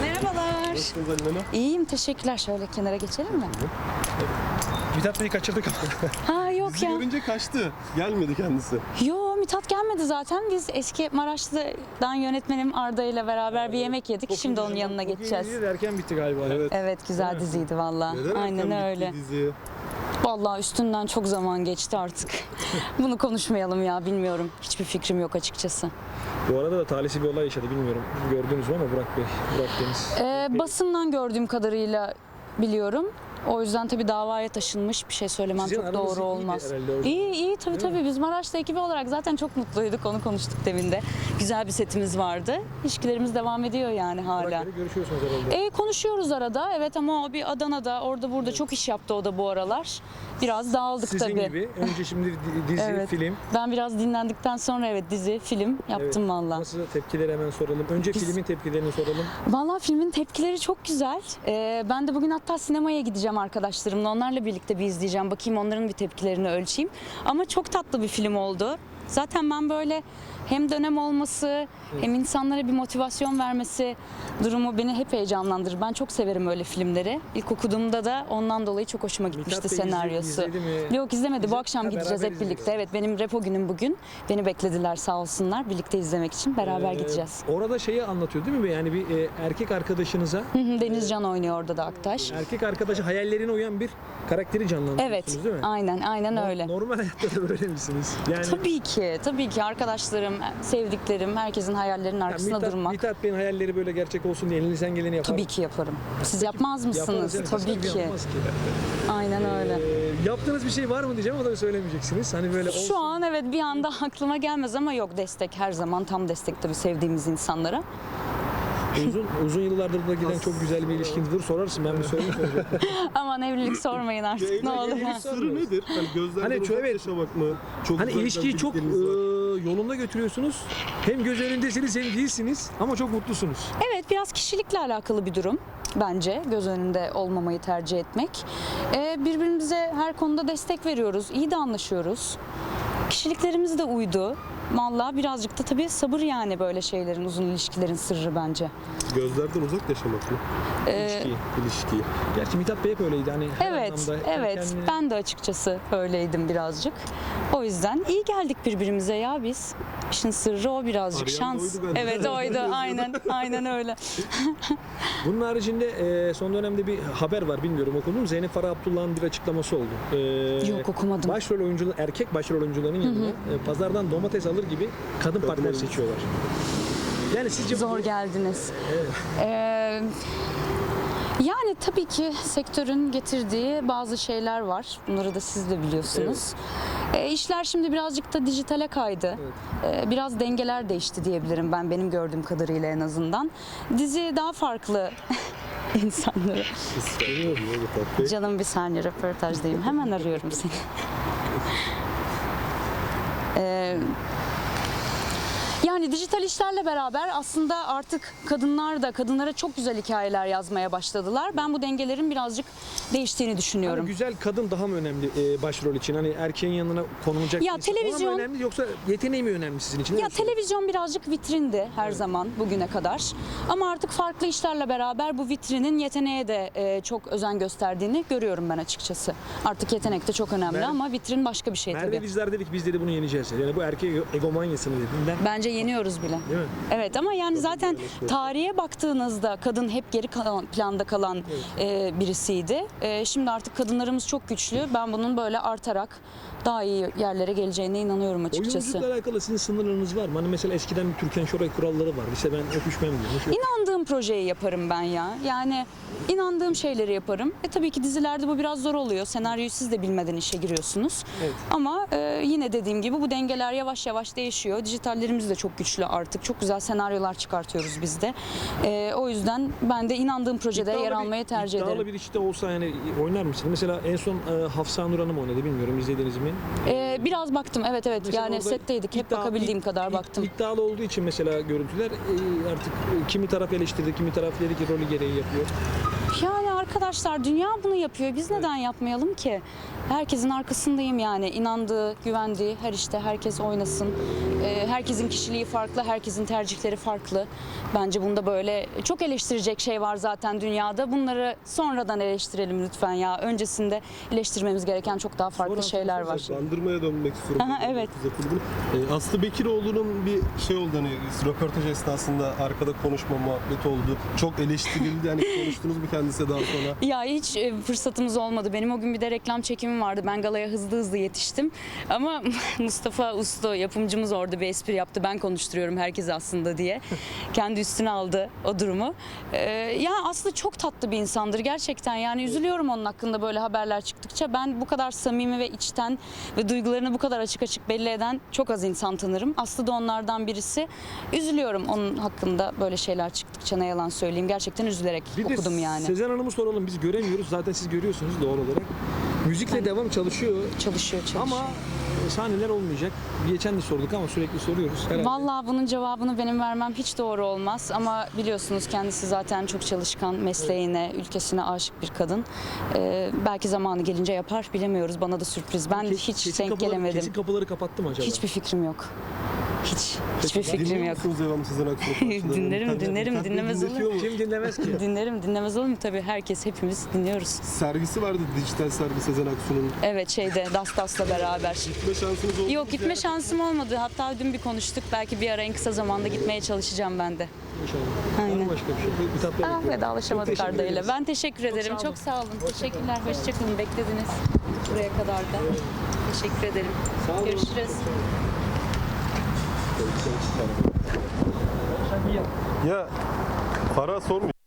Merhabalar. Nasılsınız Halil Hanım? İyiyim teşekkürler. Şöyle kenara geçelim mi? Mithat Bey'i kaçırdık ama. Ha yok Bizi ya. görünce kaçtı. Gelmedi kendisi. Yo Mithat gelmedi zaten. Biz eski Maraşlı'dan yönetmenim Arda ile beraber bir yemek yedik. Şimdi onun yanına geçeceğiz. Erken bitti galiba. Evet. Evet güzel diziydi valla. Neden Aynen erken bitti öyle. dizi? Vallahi üstünden çok zaman geçti artık. Bunu konuşmayalım ya bilmiyorum. Hiçbir fikrim yok açıkçası. Bu arada da talihsiz bir olay yaşadı bilmiyorum. Gördünüz mü ama Burak Bey, Burak Deniz. Ee, basından gördüğüm kadarıyla biliyorum. O yüzden tabii davaya taşınmış bir şey söylemem Sizin çok aranız doğru olmaz. herhalde o İyi iyi tabii tabii biz Maraş'ta ekibi olarak zaten çok mutluyduk onu konuştuk demin de. Güzel bir setimiz vardı. İlişkilerimiz devam ediyor yani hala. Görüşüyorsunuz herhalde. E, konuşuyoruz arada evet ama o bir Adana'da orada burada çok iş yaptı o da bu aralar. Biraz dağıldık Sizin tabii. gibi. Önce şimdi di- dizi, Evet. film. Ben biraz dinlendikten sonra evet dizi, film yaptım Evet. valla. Nasıl tepkileri hemen soralım. Önce Biz- filmin tepkilerini soralım. Valla filmin tepkileri çok güzel. Ee, ben de bugün hatta sinemaya gideceğim arkadaşlarımla. Onlarla birlikte bir izleyeceğim. Bakayım onların bir tepkilerini ölçeyim. Ama çok tatlı bir film oldu. Zaten ben böyle hem dönem olması hem insanlara bir motivasyon vermesi durumu beni hep heyecanlandırır. Ben çok severim öyle filmleri. İlk okuduğumda da ondan dolayı çok hoşuma gitmişti Mithat Bey senaryosu. izledi mi? Yok izlemedi. Bu İzle- akşam Ha, gideceğiz beraber hep birlikte. izleyeceğiz. Evet benim repo günüm bugün. Beni beklediler sağ olsunlar. Birlikte izlemek için beraber Ee, gideceğiz. Orada şeyi anlatıyor değil mi? Yani bir e, erkek arkadaşınıza, Hı hı, Denizcan oynuyor orada da Aktaş. erkek arkadaşı hayallerine uyan bir karakteri canlandırıyorsunuz Evet, değil mi? aynen, aynen öyle. Normal hayatta da böyle misiniz? Yani Tabii ki, tabii ki arkadaşlarım, sevdiklerim, herkesin hayallerinin yani arkasında Mithat, durmak. Mithat Bey'in hayalleri böyle gerçek olsun diye elinizden geleni yapar. Tabii ki yaparım. Siz yapmaz mısınız? yani, tabii ki. yapmaz ki. Aynen öyle. Ee, yaptığınız bir şey var mı diyeceğim ama tabii söylemeyeceksiniz. Hani böyle olsun. Şu an evet bir anda aklıma gelmez ama yok destek her zaman tam destek tabii sevdiğimiz insanlara. uzun uzun yıllardır da giden çok güzel bir ilişkiniz. Dur sorarsın ben bir sorayım. Aman evlilik sormayın artık ne olur. sırrı nedir? Hani gözlerden Hani uzak evet. yaşamak mı? Çok hani ilişkiyi çok var. Yolunda götürüyorsunuz. Hem göz önündesiniz hem değilsiniz ama çok mutlusunuz. Evet biraz kişilikle alakalı bir durum bence göz önünde olmamayı tercih etmek. Ee, birbirimize her konuda destek veriyoruz, iyi de anlaşıyoruz. Kişiliklerimiz de uydu. Vallahi birazcık da tabii sabır yani böyle şeylerin, uzun ilişkilerin sırrı bence. Gözlerden uzak yaşamak mı? Ee, İlişkiyi. İlişkiyi. Gerçi Mithat Bey hep öyleydi. Hani her Evet, anlamda evet. kendini- Ben de açıkçası öyleydim birazcık. O yüzden iyi geldik birbirimize ya biz. İşin sırrı o birazcık Arayan şans. oydu. Evet oydu aynen aynen öyle. Bunun haricinde e, son dönemde bir haber var bilmiyorum okudun mu? Zeynep Farah Abdullah'ın bir açıklaması oldu. E, Yok, okumadım. Başrol oyuncular, erkek başrol oyuncuların yanına e, pazardan domates alır gibi kadın partner seçiyorlar. Yani sizce bu- Zor geldiniz. Ee, yani tabii ki sektörün getirdiği bazı şeyler var. Bunları da siz de biliyorsunuz. Ee, işler şimdi birazcık da dijitale kaydı. Ee, biraz dengeler değişti diyebilirim ben benim gördüğüm kadarıyla en azından. Dizi daha farklı insanları. Bu. Canım bir saniye röportajdayım. Hemen arıyorum seni. Ee, yani dijital işlerle beraber aslında artık kadınlar da kadınlara çok güzel hikayeler yazmaya başladılar. Ben bu dengelerin birazcık değiştiğini Hani düşünüyorum. güzel kadın daha mı önemli e, başrol için? Hani erkeğin yanına konulacak Ya televizyon- önemli yoksa yeteneği mi önemli sizin için? Ya televizyon birazcık vitrindi her zaman bugüne kadar. Ama artık farklı işlerle beraber bu vitrinin yeteneğe de e, çok özen gösterdiğini görüyorum ben açıkçası. Artık yetenek de çok önemli Mer- ama vitrin başka bir şey Merve tabii. Dizdar dedik biz dedi bunu yeneceğiz. Yani bu erkek egomanyasını dediğinden Bence yeniyoruz bile. değil mi? Evet ama yani zaten tarihe baktığınızda kadın hep geri kalan, planda kalan e, birisiydi. E, şimdi artık kadınlarımız çok güçlü. Ben bunun böyle artarak daha iyi yerlere geleceğine inanıyorum açıkçası. Oyunculukla alakalı sizin sınırlarınız var mı? Hani mesela eskiden bir Türkan Şoray kuralları vardı. İşte ben öpüşmem diyormuş. İnandığım projeyi yaparım ben ya. Yani inandığım şeyleri yaparım. E tabii ki dizilerde bu biraz zor oluyor. Senaryoyu siz de bilmeden işe giriyorsunuz. Evet. Ama e, yine dediğim gibi bu dengeler yavaş yavaş değişiyor. Dijitallerimiz de çok güçlü artık. Çok güzel senaryolar çıkartıyoruz biz de. E, o yüzden ben de inandığım projede İddialı yer bir- almayı tercih iddialı ederim. bir işte olsa yani oynar mısın? Mesela en son e, Hafsa Nur Hanım oynadı bilmiyorum izlediniz mi? E, biraz baktım evet evet. Mesela yani setteydik. Hep iddia- bakabildiğim kadar baktım. İddialı olduğu için mesela görüntüler e, artık e, kimi taraf eleştirdi, kimi taraf ki rolü gereği yapıyor. Yani arkadaşlar dünya bunu yapıyor. Biz neden yapmayalım ki? Herkesin arkasındayım yani. inandığı, güvendiği her işte herkes oynasın. Ee, herkesin kişiliği farklı, herkesin tercihleri farklı. Bence bunda böyle çok eleştirecek şey var zaten dünyada. Bunları sonradan eleştirelim lütfen ya. Öncesinde eleştirmemiz gereken çok daha farklı Sonra- şeyler var. Bandırmaya dönmek istiyorum. Aha, evet. Ee, Aslı Bekiroğlu'nun bir şey oldu hani röportaj esnasında arkada konuşma muhabbeti oldu. Çok eleştirildi. Hani konuştunuz mu kendisi daha sonra? Ya hiç e, fırsatımız olmadı. Benim o gün bir de reklam çekimim vardı. Ben galaya hızlı hızlı yetiştim. Ama Mustafa Uslu yapımcımız orada bir espri yaptı. Ben konuşturuyorum herkesi aslında diye. Kendi üstüne aldı o durumu. Ee, ya Aslı çok tatlı bir insandır gerçekten. Yani üzülüyorum onun hakkında böyle haberler çıktıkça. Ben bu kadar samimi ve içten ve duygularını bu kadar açık açık belli eden çok az insan tanırım. Aslı da onlardan birisi. Üzülüyorum onun hakkında böyle şeyler çıktıkça ne yalan söyleyeyim. Gerçekten üzülerek Bir okudum yani. Sezen Hanım'ı soralım. Biz göremiyoruz. Zaten siz görüyorsunuz doğal olarak. Müzikle devam çalışıyor. Çalışıyor, çalışıyor. Ama e, sahneler olmayacak. Geçen de sorduk ama sürekli soruyoruz. Herhalde. Vallahi bunun cevabını benim vermem hiç doğru olmaz ama biliyorsunuz kendisi zaten çok çalışkan, mesleğine, ülkesine aşık bir kadın. Ee, belki zamanı gelince yapar bilemiyoruz. Bana da sürpriz. Ben Ke- hiç denk kapıları- gelemedim. Kesin kapıları kapattı mı acaba? Hiçbir fikrim yok. Hiç. Hiçbir fikrim Dinliyor yok. musunuz Sezen Aksu'nun parçalarını? Dinlerim, dinlerim, dinlemez olur? Kim dinlemez ki? Dinlerim, dinlemez olur mu? Tabii herkes, hepimiz dinliyoruz. Sergisi vardı dijital sergi Sezen Aksu'nun. Evet şeyde, Das Das'la beraber. Gitme şansınız oldu? Yok gitme şansım olmadı. Hatta dün bir konuştuk. Belki bir ara en kısa zamanda gitmeye çalışacağım ben de. İnşallah. Aynen. başka bir şey? Bir tatlı Ah vedalaşamadık Çok teşekkür Arda ile. ederiz. Ben teşekkür ederim. sağ olun. Çok sağ olun. Teşekkürler. Hoşçakalın. Beklediniz buraya kadar da. Teşekkür ederim. Sağ olun. Görüşürüz. Ya para sormuyor.